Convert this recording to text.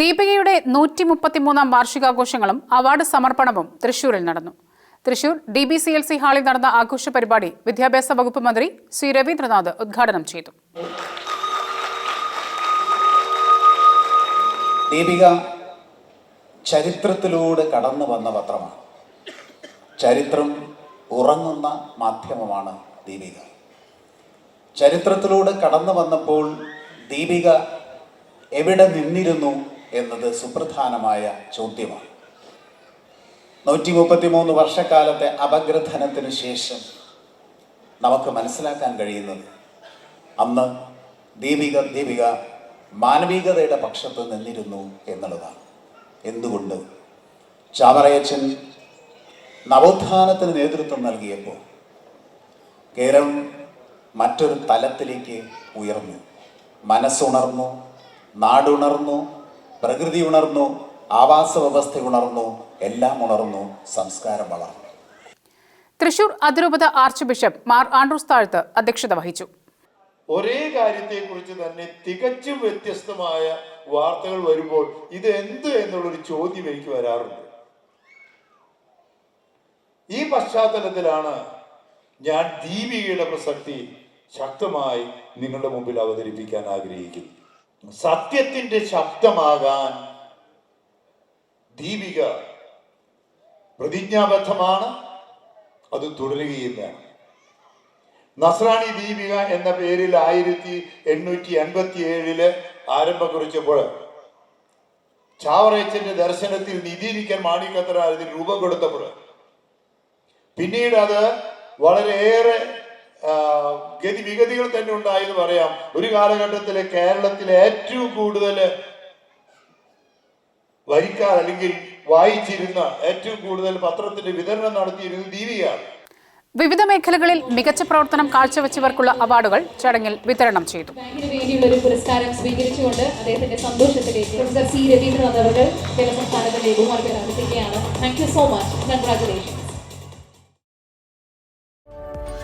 ദീപികയുടെ നൂറ്റി മുപ്പത്തിമൂന്നാം വാർഷികാഘോഷങ്ങളും അവാർഡ് സമർപ്പണവും തൃശൂരിൽ നടന്നു. Thrissur D B C L C ഹാളിൽ നടന്ന ആഘോഷ പരിപാടി വിദ്യാഭ്യാസ വകുപ്പ് മന്ത്രി സി രവീന്ദ്രനാഥ് ഉദ്ഘാടനം ചെയ്തു. ദീപിക ചരിത്രത്തിലൂടെ കടന്നു വന്ന പത്രമാണ്. ചരിത്രം ഉറങ്ങുന്ന മാധ്യമമാണ് ദീപിക. ചരിത്രത്തിലൂടെ കടന്നു വന്നപ്പോൾ ദീപിക എവിടെ നിന്നിരുന്നു? എന്നത് സുപ്രധാനമായ ചോദ്യമാണ്. നൂറ്റി മുപ്പത്തി മൂന്ന് വർഷക്കാലത്തെ അപഗ്രഥനത്തിന് ശേഷം നമുക്ക് മനസ്സിലാക്കാൻ കഴിയുന്നത് അന്ന് ദീപിക ദീപിക മാനവികതയുടെ പക്ഷത്ത് നിന്നിരുന്നു എന്നുള്ളതാണ്. എന്തുകൊണ്ട്? ചാമറയച്ചൻ നവോത്ഥാനത്തിന് നേതൃത്വം നൽകിയപ്പോൾ കേരളം മറ്റൊരു തലത്തിലേക്ക് ഉയർന്നു. മനസ്സുണർന്നു നാടുണർന്നു പ്രകൃതി ഉണർന്നു ആവാസ വ്യവസ്ഥ ഉണർന്നു എല്ലാം ഉണർന്നു സംസ്കാരം വളർന്നു. തൃശൂർ അതിരൂപത archbishop Mar Andrews Thazhath അധ്യക്ഷത വഹിച്ചു. ഒരേ കാര്യത്തെക്കുറിച്ച് തന്നെ തികച്ചും വ്യത്യസ്തമായ വാർത്തകൾ വരുമ്പോൾ ഇത് എന്ത് എന്നുള്ളൊരു ചോദ്യം എനിക്ക് വരാറുണ്ട്. ഈ പശ്ചാത്തലത്തിലാണ് ഞാൻ ദീപികയുടെ പ്രസക്തി ശക്തമായി നിങ്ങളുടെ മുമ്പിൽ അവതരിപ്പിക്കാൻ ആഗ്രഹിക്കുന്നു സത്യത്തിന്റെ ശബ്ദമാകാൻ ദീപിക പ്രതിജ്ഞാബദ്ധമാണ്. അത് തുടരുകയും വേണം നസ്രാണി ദീപിക എന്ന പേരിൽ ആയിരത്തി എണ്ണൂറ്റി അൻപത്തി ഏഴിൽ ആരംഭം കുറിച്ചപ്പോൾ ചാവറയച്ചന്റെ ദർശനത്തിൽ നിധീകരിക്കാൻ മാണിക്കത്തറ അതിന് രൂപം കൊടുത്തപ്പോൾ. പിന്നീട് അത് വളരെയേറെ ആ, ഗതി വിഗതികൾ തന്നെ ഉണ്ടായെന്ന് പറയാം. ഒരു കാലഘട്ടത്തിൽ കേരളത്തിലെ ഏറ്റവും കൂടുതൽ വരിക്കാർ അല്ലെങ്കിൽ വായിച്ചിരുന്ന ഏറ്റവും കൂടുതൽ പത്രത്തിന്റെ വിതരണം നടത്തിയിരുന്നത് ദീപികയാണ്. വിവിധ മേഖലകളിൽ മികച്ച പ്രവർത്തനം കാഴ്ചവെച്ചവർക്കുള്ള അവാർഡുകൾ ചടങ്ങിൽ വിതരണം ചെയ്തു. വേണ്ടിയുള്ള ഒരു പുരസ്കാരം സ്വീകരിച്ചുകൊണ്ട് അദ്ദേഹത്തിന്റെ സന്തോഷത്തിലേക്ക് പ്രൊഫസർ സി രവീന്ദ്രനാഥ് അവർ കേരള സംസ്ഥാനത്തിന്റെ ബഹുമാനത്തിൽ അർപ്പിക്കുകയാണ് thank you so much congratulation